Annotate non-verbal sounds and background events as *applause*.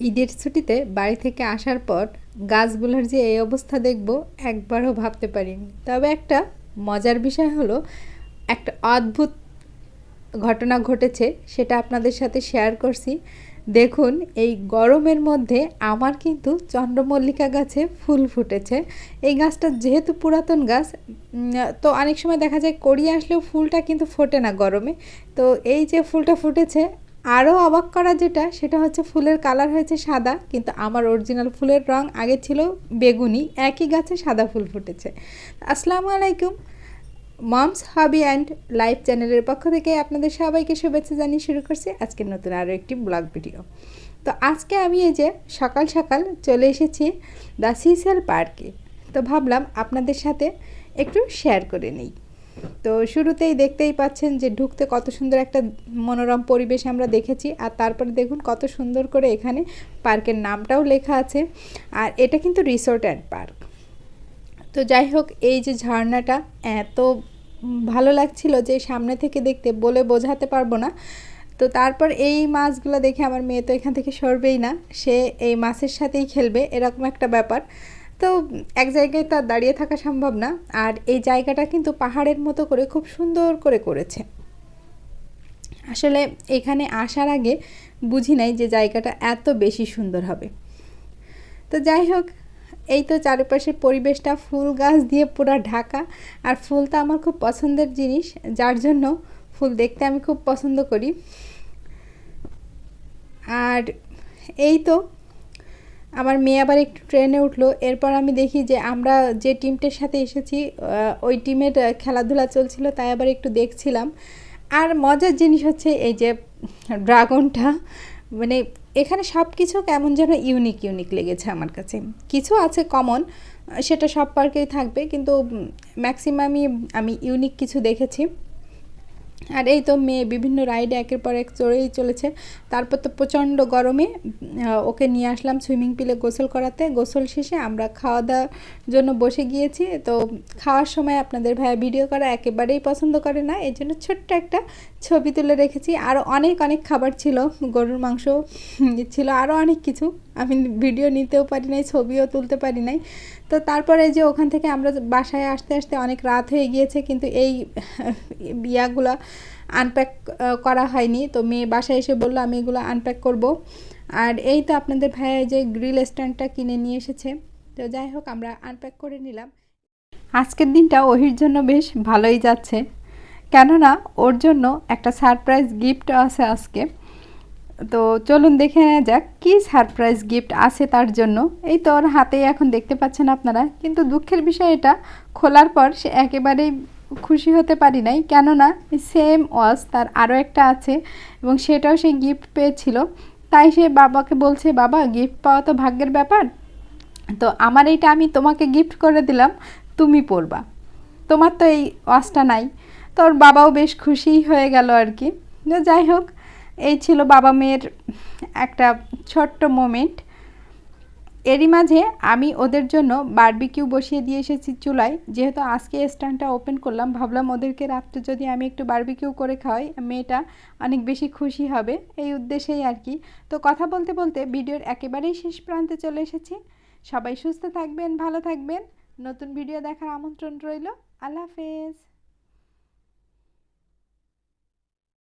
ঈদের ছুটিতে বাড়ি থেকে আসার পর গাছগুলোর যে এই অবস্থা দেখব, একবারও ভাবতে পারিনি। তবে একটা মজার বিষয় হলো, একটা অদ্ভুত ঘটনা ঘটেছে, সেটা আপনাদের সাথে শেয়ার করছি। দেখুন, এই গরমের মধ্যে আমার কিন্তু চন্দ্রমল্লিকা গাছে ফুল ফুটেছে। এই গাছটা যেহেতু পুরাতন গাছ তো অনেক সময় দেখা যায় কড়িয়ে আসলেও ফুলটা কিন্তু ফোটে না গরমে। তো এই যে ফুলটা ফুটেছে আরও অবাক করা যেটা, সেটা হচ্ছে ফুলের কালার হয়েছে সাদা, কিন্তু আমার অরিজিনাল ফুলের রং আগে ছিল বেগুনি, একই গাছে সাদা ফুল ফুটেছে। আসসালামু আলাইকুম। মমস হবি অ্যান্ড লাইভ চ্যানেলের পক্ষ থেকে আপনাদের সবাইকে শুভেচ্ছা জানিয়ে শুরু করছি আজকের নতুন আরও একটি ব্লগ ভিডিও। তো আজকে আমি এই যে সকাল সকাল চলে এসেছি দ্য সিসেল পার্কে। তো ভাবলাম আপনাদের সাথে একটু শেয়ার করে নিই। তো শুরুতেই দেখতেই পাচ্ছেন যে ঢুকতে কত সুন্দর একটা মনোরম পরিবেশ আমরা দেখেছি। আর তারপরে দেখুন কত সুন্দর করে এখানে পার্কের নামটাও লেখা আছে। আর এটা কিন্তু রিসোর্ট অ্যান্ড পার্ক। তো যাই হোক, এই যে ঝর্ণাটা এত ভালো লাগছিল যে সামনে থেকে দেখতে বলে বোঝাতে পারব না। তো তারপর এই মাছগুলো দেখে আমার মেয়ে তো এখান থেকে সরবেই না। সে এই মাছের সাথেই খেলবে, এরকম একটা ব্যাপার। তো এক জায়গায় তার দাঁড়িয়ে থাকা সম্ভব না। আর এই জায়গাটা কিন্তু পাহাড়ের মতো করে খুব সুন্দর করে করেছে। আসলে এখানে আসার আগে বুঝি নাই যে জায়গাটা এত বেশি সুন্দর হবে। তো যাই হোক, এই তো চারিপাশের পরিবেশটা ফুল গাছ দিয়ে পুরো ঢাকা। আর ফুল তো আমার খুব পছন্দের জিনিস, যার জন্য ফুল দেখতে আমি খুব পছন্দ করি। আর এই তো আমার মেয়ে আবার একটু ট্রেনে উঠল। এরপর আমি দেখি যে আমরা যে টিমটার সাথে এসেছি ওই টিমের খেলাধুলা চলছিল, তাই আবার একটু দেখছিলাম। আর মজার জিনিস হচ্ছে এই যে ড্রাগনটা মানে এখানে সব কিছু কেমন যেন ইউনিক ইউনিক লেগেছে আমার কাছে। কিছু আছে কমন সেটা সব পার্কেই থাকবে, কিন্তু ম্যাক্সিমামই আমি ইউনিক কিছু দেখেছি। আর এই তো মেয়ে বিভিন্ন রাইডে একের পর এক চড়েই চলেছে। তারপর তো প্রচণ্ড গরমে ওকে নিয়ে আসলাম সুইমিং পুলে গোসল করাতে। গোসল শেষে আমরা খাওয়া দাওয়ার জন্য বসে গিয়েছি। তো খাওয়ার সময় আপনাদের ভাইয়া ভিডিও করা একেবারেই পছন্দ করে না। এই জন্য ছোট্ট একটা ছবি তুলে রেখেছি। আরও অনেক অনেক খাবার ছিল, গরুর মাংস ছিল আরও অনেক কিছু। আমি ভিডিও নিতেও পারি নাই, ছবিও তুলতে পারি নাই। তো তারপরে যে ওখান থেকে আমরা বাসায় আসতে আসতে অনেক রাত হয়ে গিয়েছে, কিন্তু এই *laughs* ইয়াগুলো আনপ্যাক করা হয়নি। তো মেয়ে বাসায় এসে বলল, আমি এগুলো আনপ্যাক করব। আর এই তো আপনাদের ভাইয়া যে গ্রিল স্ট্যান্ডটা কিনে নিয়ে এসেছে। তো যাই হোক, আমরা আনপ্যাক করে নিলাম। আজকের দিনটা ওহির জন্য বেশ ভালোই যাচ্ছে। কেননা, ওর জন্য একটা সারপ্রাইজ গিফট আছে আজকে। তো চলুন দেখে নেওয়া যাক, কী সারপ্রাইজ গিফট আছে তার জন্য? এই তো ওর হাতেই এখন দেখতে পাচ্ছেন আপনারা। কিন্তু দুঃখের বিষয় এটা, খোলার পর সে একেবারেই খুশি হতে পারি নাই। কেননা সেম ওয়াজ তার আরও একটা আছে এবং সেটাও সে গিফট পেয়েছিল। তাই সে বাবাকে বলছে, বাবা গিফট পাওয়া তো ভাগ্যের ব্যাপার। তো আমার এইটা আমি তোমাকে গিফট করে দিলাম, তুমি পরবা। তোমার তো এই ওয়াজটা নাই। তো ওর বাবাও বেশ খুশি হয়ে গেল আর কি। যাই হোক এই ছিল বাবা মেয়ের একটা ছোট্ট মোমেন্ট এরই মাঝে আমি ওদের জন্য বারবিকিউ বসিয়ে দিয়ে এসেছি চুলায়। যেহেতু আজকে স্ট্যান্ডটা ওপেন করলাম, ভাবলাম ওদেরকে রাত্রে যদি আমি একটু বারবিকিউ করে খাওয়াই, মেয়েটা অনেক বেশি খুশি হবে। এই উদ্দেশ্যেই আর কি। তো কথা বলতে বলতে ভিডিওর একেবারেই শেষ প্রান্তে চলে এসেছি। সবাই সুস্থ থাকবেন, ভালো থাকবেন। নতুন ভিডিও দেখার আমন্ত্রণ রইল। আল্লাহ হাফেজ।